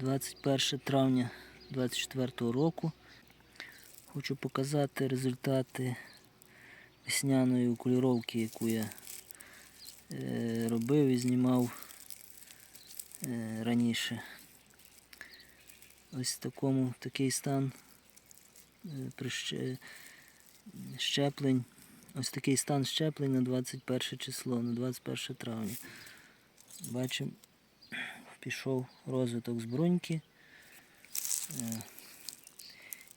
21 травня 24 року. Хочу показати результати весняної окуліровки, яку я е, робив і знімав е, раніше. Ось в такому такий стан е, щеплень. Ось такий стан щеплень на 21 число, на 21 травня. Бачимо, пішов розвиток з бруньки. Е,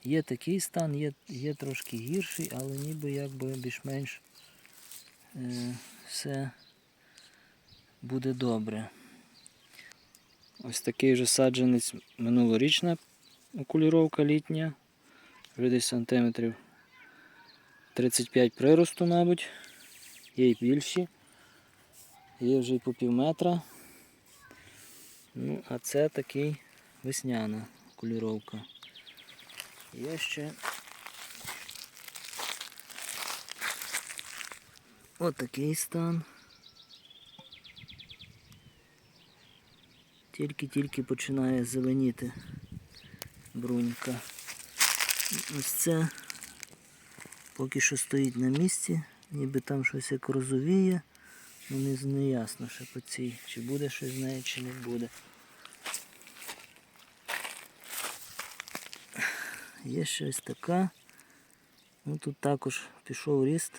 Є такий стан, є, є трошки гірший, але ніби якби більш-менш е, все буде добре. Ось такий вже саджанець минулорічна окуліровка літня. Вже десь сантиметрів 35 приросту, мабуть. Є й більші. Є вже й по пів метра. Ну, а це такий весняна окуліровка. Є ще отакий стан. Тільки-тільки починає зеленіти брунька. Ось це поки що стоїть на місці, ніби там щось як розовіє. Ну не, не ясно ще по цій, чи буде щось з нею, чи не буде. Є щось така. Ну тут також пішов ріст.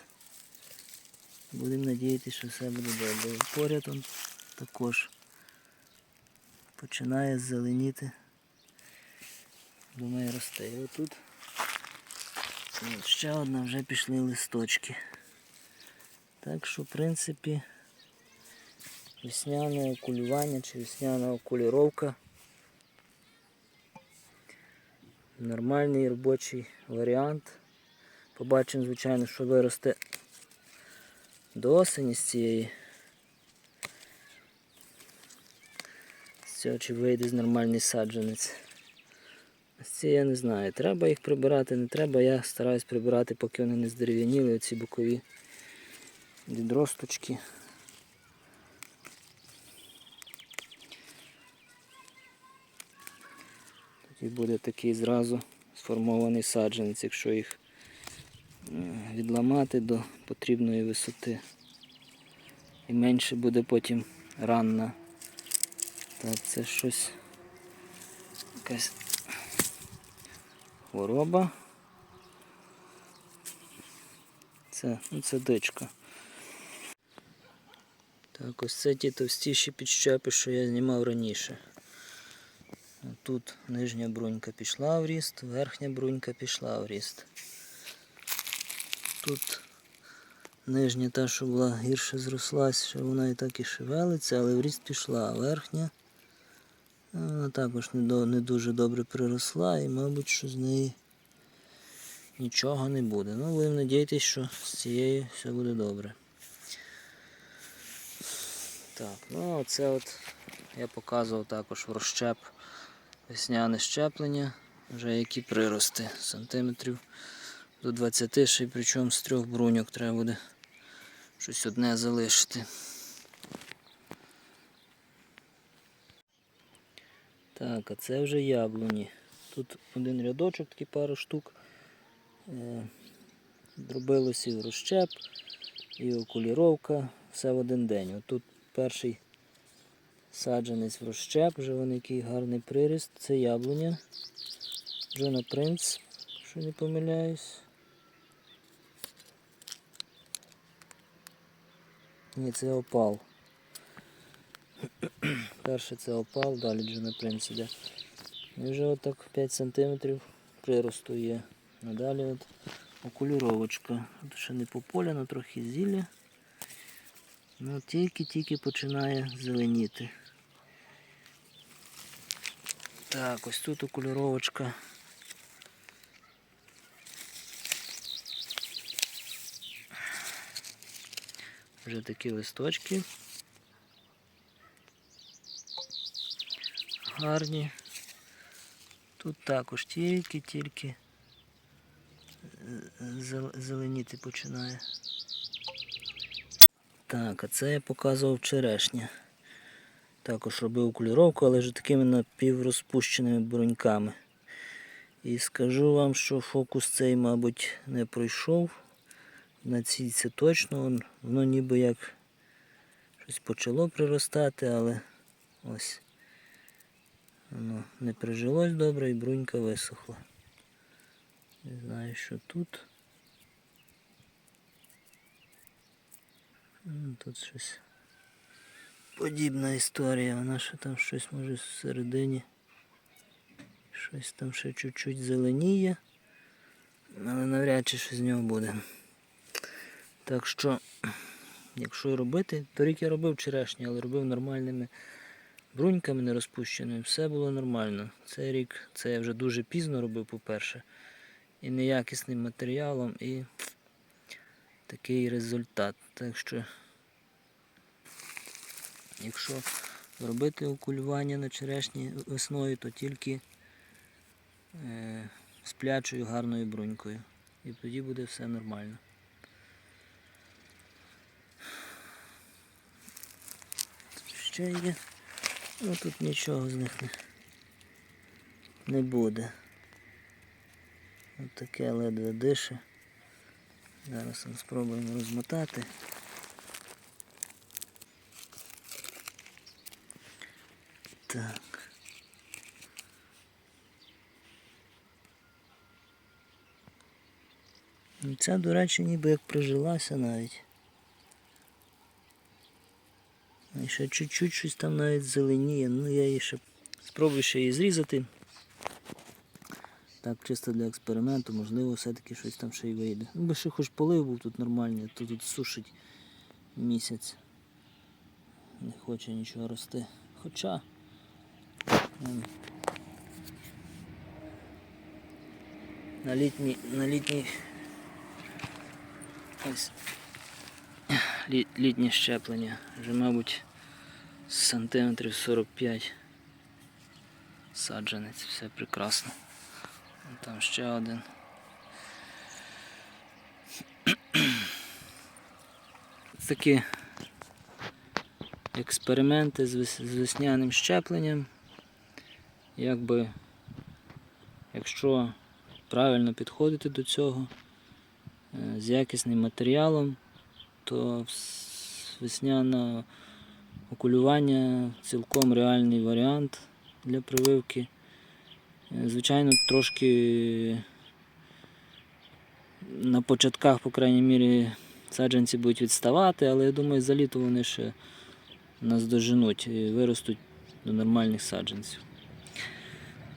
Будемо надіятися, що все буде добре. Поряд он також починає зеленіти. Думаю, росте. І отут ще одна вже пішли листочки. Так що, в принципі, весняне окулювання чи весняна окуліровка нормальний робочий варіант. Побачимо, звичайно, що виросте до осені з цієї. З цього чи вийде з нормальний саджанець. З цієї я не знаю. Треба їх прибирати, не треба. Я стараюсь прибирати, поки вони не здерев'яніли, оці бокові відросточки. Тоді буде такий зразу сформований саджанець, якщо їх е, відламати до потрібної висоти. І менше буде потім ранна. Так, це щось якась хвороба. Це, ну, це дичка. Так, ось це ті товстіші підщепи, що я знімав раніше. Тут нижня брунька пішла в ріст, верхня брунька пішла в ріст. Тут нижня та, що була гірше зрослась, що вона і так і шевелиться, але в ріст пішла, а верхня вона також не, дуже добре приросла і, мабуть, що з неї нічого не буде. Ну, будемо надіятися, що з цією все буде добре. Так, ну оце от я показував також в розщеп весняне щеплення, вже які прирости сантиметрів до 20, ще й причому з трьох бруньок треба буде щось одне залишити. Так, а це вже яблуні. Тут один рядочок, такі пару штук. Е, Дробилося і розщеп, і окуліровка, все в один день. Отут перший саджанець в розщеп, вже вон який гарний приріст. Це яблуня. Джона Принц, якщо не помиляюсь. Ні, це опал. Перше це опал, далі Джона Принц іде. І вже отак 5 см приросту є. Надалі от окулюровочка. Тут ще не пополяно, трохи зілля. Ну тільки-тільки починає зеленіти. Так, ось тут окулюровочка. Вже такі листочки. Гарні. Тут також тільки-тільки зеленіти починає. Так, а це я показував черешня. Також робив куліровку, але вже такими напіврозпущеними бруньками. І скажу вам, що фокус цей, мабуть, не пройшов. На цій це точно, воно ніби як щось почало приростати, але ось воно не прижилось добре і брунька висохла. Не знаю, що тут. Тут щось подібна історія, вона ще там щось може всередині. Щось там ще чуть-чуть зеленіє, але навряд чи щось з нього буде. Так що, якщо робити, торік я робив черешні, але робив нормальними бруньками не розпущеними, все було нормально. Цей рік це я вже дуже пізно робив, по-перше, і неякісним матеріалом, і такий результат. Так що, якщо робити окулювання на черешні весною, то тільки е, з плячою гарною брунькою. І тоді буде все нормально. Ще є. Ну тут нічого з них не, не буде. Ось таке ледве дише. Зараз спробуємо розмотати. Так. Ну, Ця, до речі, ніби як прижилася навіть. І ще чуть-чуть щось там навіть зеленіє. Ну я її ще спробую ще її зрізати. Так, чисто для експерименту, можливо, все-таки щось там ще й вийде. Ну, би ще хоч полив був тут нормальний, то тут сушить місяць. Не хоче нічого рости. Хоча. На літній, на літній ось лі, літнє щеплення. Вже, мабуть, сантиметрів 45 саджанець, все прекрасно. Там ще один. Такі експерименти з весняним щепленням. Якби, якщо правильно підходити до цього, е, з якісним матеріалом, то весняне окулювання цілком реальний варіант для прививки. Е, Звичайно, трошки на початках, по крайній мірі, саджанці будуть відставати, але я думаю, за літо вони ще нас доженуть і виростуть до нормальних саджанців.